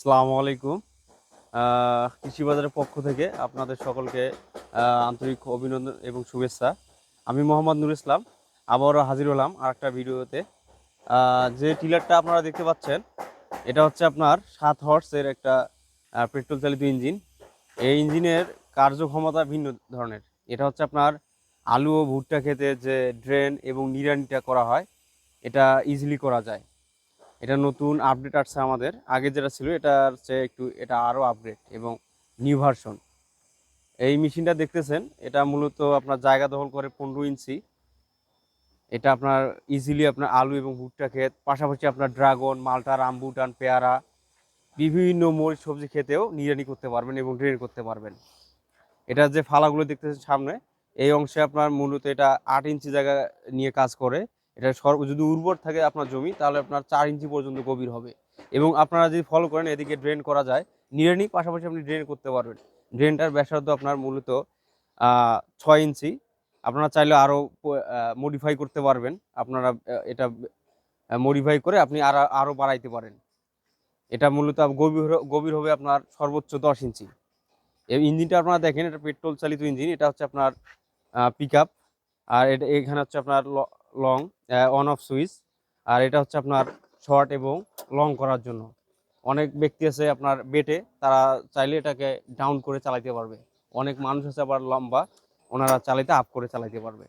সালামু আলাইকুম। কৃষি বাজারের পক্ষ থেকে আপনাদের সকলকে আন্তরিক অভিনন্দন এবং শুভেচ্ছা। আমি মোহাম্মদ নুর ইসলাম, আবারও হাজির হলাম আর একটা ভিডিওতে যে টিলারটা আপনারা দেখতে পাচ্ছেন, এটা হচ্ছে আপনার সাত হর্সের একটা পেট্রোল চালিত ইঞ্জিন। এই ইঞ্জিনের কার্যক্ষমতা ভিন্ন ধরনের। এটা হচ্ছে আপনার আলু ও ভুট্টা খেতে যে ড্রেন এবং নিড়ানিটা করা হয়, এটা ইজিলি করা যায়। এটা নতুন আপডেট আসছে আমাদের। আগে যেটা ছিল, এটা হচ্ছে একটু, এটা আরও আপগ্রেড এবং নিউ ভার্সন এই মেশিনটা দেখতেছেন, এটা মূলত আপনার জায়গা দখল করে পনেরো ইঞ্চি। এটা আপনার ইজিলি আপনার আলু এবং ভুট্টা ক্ষেত, পাশাপাশি আপনার ড্রাগন মালটা রামবুটান পেয়ারা, বিভিন্ন মরিচ সবজি খেতেও নিরানি করতে পারবেন এবং ড্রেন করতে পারবেন। এটা যে ফালাগুলো দেখতেছেন সামনে, এই অংশে আপনার মূলত এটা আট ইঞ্চি জায়গা নিয়ে কাজ করে। এটা সর্ব যদি উর্বর থাকে আপনার জমি, তাহলে আপনার চার ইঞ্চি পর্যন্ত গভীর হবে। এবং আপনারা যদি ফলো করেন, এদিকে ড্রেন করা যায়। নিড়ানি পাশাপাশি আপনি ড্রেন করতে পারবেন। ড্রেনটার ব্যাসার্ধ আপনার মূলত ছয় ইঞ্চি। আপনারা চাইলে আরও মডিফাই করতে পারবেন। আপনারা এটা মডিফাই করে আপনি আরও আরও বাড়াইতে পারেন। এটা মূলত গভীর গভীর হবে আপনার সর্বোচ্চ দশ ইঞ্চি। এই ইঞ্জিনটা আপনারা দেখেন, এটা পেট্রোল চালিত ইঞ্জিন। এটা হচ্ছে আপনার পিক আর এটা, এখানে হচ্ছে আপনার লং অন অফ সুইচ আর এটা হচ্ছে আপনার শর্ট এবং লং করার জন্য। অনেক ব্যক্তি আছে আপনার বেটে তারা চাইলে এটাকে ডাউন করে চালাইতে পারবে। অনেক মানুষ আছে আবার লম্বা ওনারা চালাইতে আপ করে চালাইতে পারবে।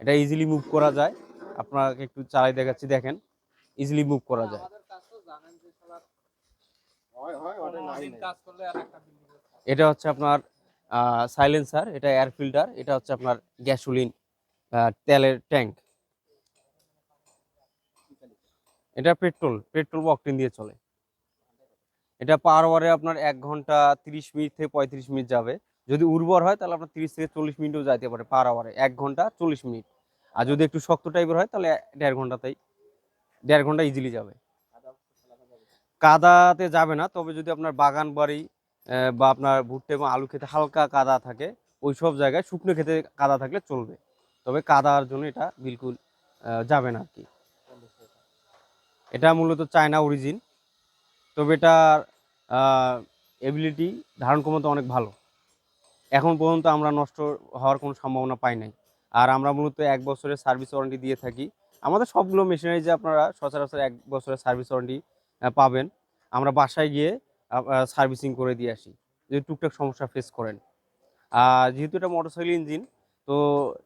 এটা ইজিলি মুভ করা যায়। আপনাকে একটু চালাই দেখাচ্ছি দেখেন। ইজিলি মুভ করা যায়। এটা হচ্ছে আপনার সাইলেন্সার এটা এয়ার ফিল্টার এটা হচ্ছে আপনার গ্যাসোলিন তেলের ট্যাঙ্ক এটা পেট্রোল পেট্রোল অকটেন দিয়ে চলে। এটা পার আওয়ারে আপনার এক ঘণ্টা তিরিশ মিনিট থেকে পঁয়ত্রিশ মিনিট যাবে। যদি উর্বর হয় তাহলে আপনার তিরিশ থেকে চল্লিশ মিনিটও যাইতে পারে পার আওয়ারে এক ঘণ্টা চল্লিশ মিনিট। আর যদি একটু শক্ত টাইপের হয় তাহলে দেড় ঘন্টাতেই, দেড় ঘণ্টা ইজিলি যাবে। কাদাতে যাবে না, তবে যদি আপনার বাগান বাড়ি বা আপনার ভুট্টা এবং আলু খেতে হালকা কাদা থাকে ওই সব জায়গায় শুকনো খেতে কাদা থাকলে চলবে। তবে কাদার জন্য এটা বিলকুল যাবে না আর কি। এটা মূলত চায়না অরিজিন। তবে এটার এবিলিটি ধারণ ক্ষমতা অনেক ভালো। এখন পর্যন্ত আমরা নষ্ট হওয়ার কোনো সম্ভাবনা পাই নাই। আর আমরা মূলত এক বছরের সার্ভিস ওয়ারেন্টি দিয়ে থাকি। আমাদের সবগুলো মেশিনারি যে আপনারা সচরাচর এক বছরের সার্ভিস ওয়ারেন্টি পাবেন। আমরা বাসায় গিয়ে সার্ভিসিং করে দিয়ে আসি। যদি টুকটাক সমস্যা ফেস করেন। আর যেহেতু এটা মোটরসাইকেল ইঞ্জিন তো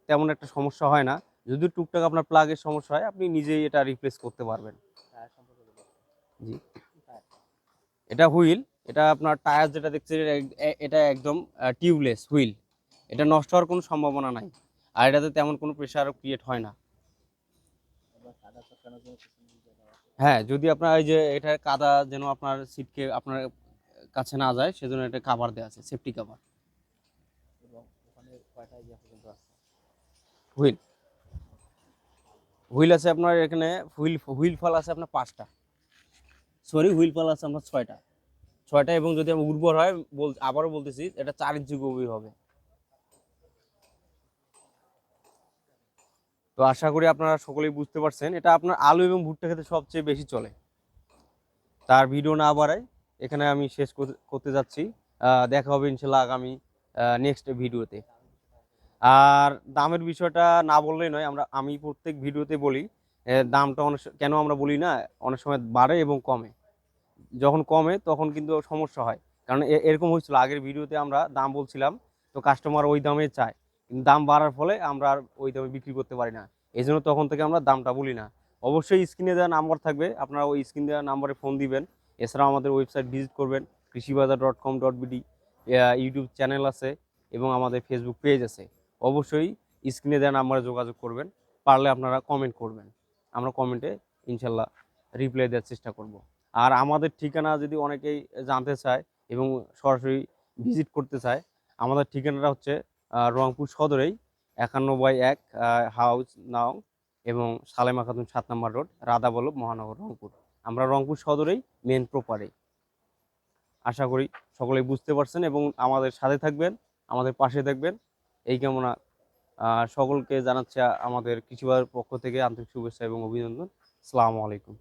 তেমন একটা সমস্যা হয় না। যদি টুকটাক আপনার প্লাগের সমস্যা হয়, আপনি নিজেই এটা রিপ্লেস করতে পারবেন। জি। এটা হুইল এটা আপনার টায়ার যেটা দেখছেন এটা একদম টিউবলেস হুইল। এটা নষ্ট হওয়ার কোনো সম্ভাবনা নাই। আর এটাতে তেমন কোনো প্রেশার ক্রিয়েট হয় না। হ্যাঁ যদি আপনার এই যে এটা কাদা যেন আপনার সিটকে আপনার কাছে না যায় সেজন্য এটা কাভার দেওয়া আছে সেফটি কাভার হুইল। হুইল আছে আপনার এখানে হুইল হুইল ফল আছে আপনার পাঁচটা। সরি হুইল ফল আছে আপনার ছয়টা। ছয়টা এবং যদি আমি উর্বর হয় বল আবারও বলতেছি এটা চার ইঞ্চি গভীর হবে। তো আশা করি আপনারা সকলেই বুঝতে পারছেন এটা আপনার আলু এবং ভুট্টা খেতে সবচেয়ে বেশি চলে। তার ভিডিও না বাড়ায় এখানে আমি শেষ করতে- করতে যাচ্ছি। আহ, দেখা হবে ইনশাল্লাহ আগামী নেক্সট ভিডিওতে আর দামের বিষয়টা না বললেই নয়, আমরা, আমি প্রত্যেক ভিডিওতে বলি দামটা অনেক কেন আমরা বলি না, অনেক সময় বাড়ে এবং কমে। যখন কমে তখন কিন্তু সমস্যা হয়। কারণ এরকম হয়েছিল, আগের ভিডিওতে আমরা দাম বলছিলাম, তো কাস্টমার ওই দামে চায়। কিন্তু দাম বাড়ার ফলে আমরা আর ওই দামে বিক্রি করতে পারি না। এই জন্য তখন থেকে আমরা দামটা বলি না। অবশ্যই স্ক্রিনে দেওয়া নাম্বার থাকবে, আপনারা ওই স্ক্রিন দেওয়া নাম্বারে ফোন দিবেন। এছাড়াও আমাদের ওয়েবসাইট ভিজিট করবেন, Krishibazar dot com dot BD YouTube channel আছে এবং আমাদের ফেসবুক পেজ আছে। অবশ্যই স্ক্রিনে দেন নাম্বারে যোগাযোগ করবেন। পারলে আপনারা কমেন্ট করবেন। আমরা কমেন্টে ইনশাল্লাহ রিপ্লাই দেওয়ার চেষ্টা করব। আর আমাদের ঠিকানা যদি অনেকেই জানতে চায় এবং সরাসরি ভিজিট করতে চায়, আমাদের ঠিকানাটা হচ্ছে রংপুর সদরেই একান্ন বাই এক হাউস নাও এবং সালেমা খাতুন সাত নম্বর রোড, রাধাবল্লভ মহানগর, রংপুর। আমরা রংপুর সদরেই মেন প্রপারে আশা করি সকলেই বুঝতে পারছেন এবং আমাদের সাথে থাকবেন, আমাদের পাশে থাকবেন। এই কামনা সকলকে জানাচ্ছে আমাদের কিছুবার পক্ষ থেকে আন্তরিক শুভেচ্ছা এবং অভিনন্দন। সালামু আলাইকুম।